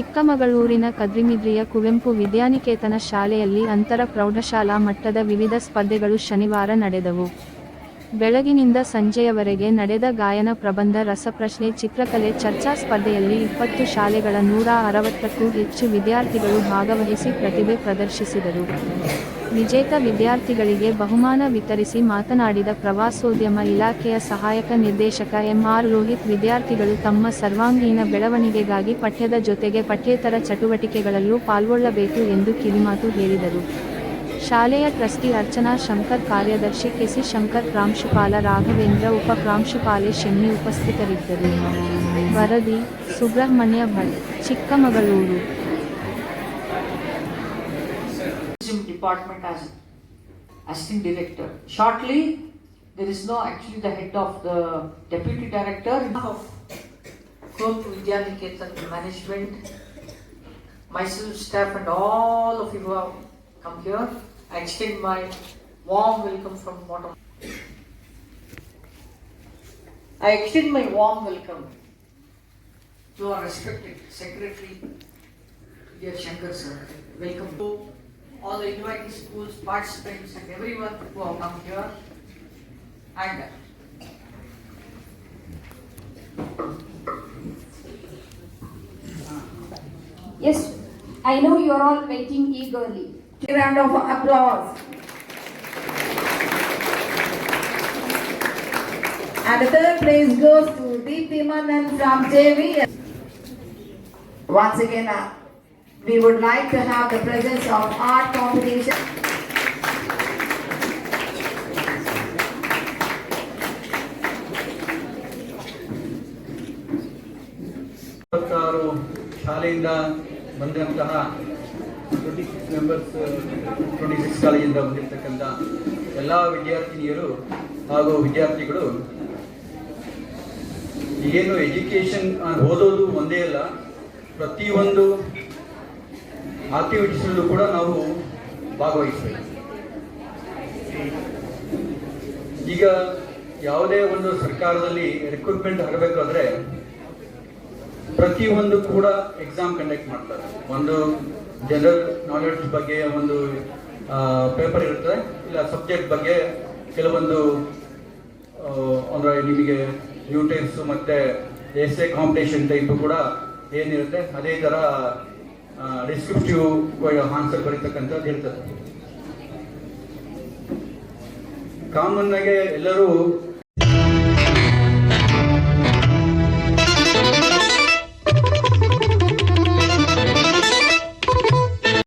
ಚಿಕ್ಕಮಗಳೂರಿನ ಕದ್ರಿಮಿದ್ರಿಯ ಕುವೆಂಪು ವಿದ್ಯಾನಿಕೇತನ ಶಾಲೆಯಲ್ಲಿ ಅಂತರ ಪ್ರೌಢಶಾಲಾ ಮಟ್ಟದ ವಿವಿಧ ಸ್ಪರ್ಧೆಗಳು ಶನಿವಾರ ನಡೆದವು. ಬೆಳಗಿನಿಂದ ಸಂಜೆಯವರೆಗೆ ನಡೆದ ಗಾಯನ ಪ್ರಬಂಧ, ರಸಪ್ರಶ್ನೆ, ಚಿತ್ರಕಲೆ, ಚರ್ಚಾ ಸ್ಪರ್ಧೆಯಲ್ಲಿ ಇಪ್ಪತ್ತು ಶಾಲೆಗಳ ನೂರ ಅರವತ್ತಕ್ಕೂ ಹೆಚ್ಚು ವಿದ್ಯಾರ್ಥಿಗಳು ಭಾಗವಹಿಸಿ ಪ್ರತಿಭೆ ಪ್ರದರ್ಶಿಸಿದರು. ವಿಜೇತ ವಿದ್ಯಾರ್ಥಿಗಳಿಗೆ ಬಹುಮಾನ ವಿತರಿಸಿ ಮಾತನಾಡಿದ ಪ್ರವಾಸೋದ್ಯಮ ಇಲಾಖೆಯ ಸಹಾಯಕ ನಿರ್ದೇಶಕ ಎಂಆರ್ ರೋಹಿತ್, ವಿದ್ಯಾರ್ಥಿಗಳು ತಮ್ಮ ಸರ್ವಾಂಗೀಣ ಬೆಳವಣಿಗೆಗಾಗಿ ಪಠ್ಯದ ಜೊತೆಗೆ ಪಠ್ಯೇತರ ಚಟುವಟಿಕೆಗಳಲ್ಲೂ ಪಾಲ್ಗೊಳ್ಳಬೇಕು ಎಂದು ಕಿವಿಮಾತು ಹೇಳಿದರು. ಶಾಲೆಯ ಟ್ರಸ್ಟಿ ಅರ್ಚನಾ ಶಂಕರ್, ಕಾರ್ಯದರ್ಶಿ ಕೆಸಿ ಶಂಕರ್, ಪ್ರಾಂಶುಪಾಲ ರಾಘವೇಂದ್ರ, ಉಪ ಪ್ರಾಂಶುಪಾಲೆ ಶೆಣ್ಣಿ ಉಪಸ್ಥಿತರಿದ್ದರು. ವರದಿ, Subrahmanya Bhat, Chikkamagaluru. Department as assistant director. Shortly, there is no actually the head of the deputy director of Cope Vidyaniketan management, myself, staff, and all of you who have come here. I extend my warm welcome from bottom. I extend my warm welcome to our respected secretary, dear Shankar sir. Welcome to all the invited schools, participants, and everyone who have come here. And Yes, I know you are all waiting eagerly. A round of applause. And the third place goes to Deepthi Manan from JV. Once again, uh, we would like to have the presence of art competition. ಇಪ್ಪತ್ತಾರು ಶಾಲೆಯಿಂದ ಬಂದಂತಹ twenty six members twenty six ಕಾಲೇಜಿಂದ ಬಂದಿರತಕ್ಕಂಥ ಎಲ್ಲ ವಿದ್ಯಾರ್ಥಿನಿಯರು ಹಾಗೂ ವಿದ್ಯಾರ್ಥಿಗಳು ಏನು ಎಜುಕೇಷನ್ ಓದೋದು ಒಂದೇ ಅಲ್ಲ, ಪ್ರತಿಯೊಂದು ಆಕ್ಟಿವಿಟೀಸಲ್ಲೂ ಕೂಡ ನಾವು ಭಾಗವಹಿಸ್ತೇವೆ ಈಗ ಯಾವುದೇ ಒಂದು ಸರ್ಕಾರದಲ್ಲಿ ರಿಕ್ರೂಟ್ಮೆಂಟ್ ಆಗಬೇಕಾದ್ರೆ ಪ್ರತಿಯೊಂದು ಕೂಡ ಎಕ್ಸಾಮ್ ಕಂಡಕ್ಟ್ ಮಾಡ್ತಾರೆ. ಒಂದು ಜನರಲ್ ನಾಲೆಡ್ಜ್ ಬಗ್ಗೆ ಒಂದು ಪೇಪರ್ ಇರುತ್ತೆ, ಇಲ್ಲ ಸಬ್ಜೆಕ್ಟ್ ಬಗ್ಗೆ ಕೆಲವೊಂದು ಅಂದರೆ ನಿಮಗೆ ಯೂಟೆನ್ಸ್ ಮತ್ತು ಎಸ್ ಎ ಕಾಂಪಿಟೇಷನ್ ಟೈಪ್ ಕೂಡ ಏನಿರುತ್ತೆ, ಅದೇ ಥರ ಡಿಸ್ಕ್ರಿಪ್ಟಿವ್ ಆನ್ಸರ್ ಬರೀತಕ್ಕಂಥದ್ದು ಹೇಳ್ತಾರೆ ಕಾಮನ್ ಆಗಿ ಎಲ್ಲರೂ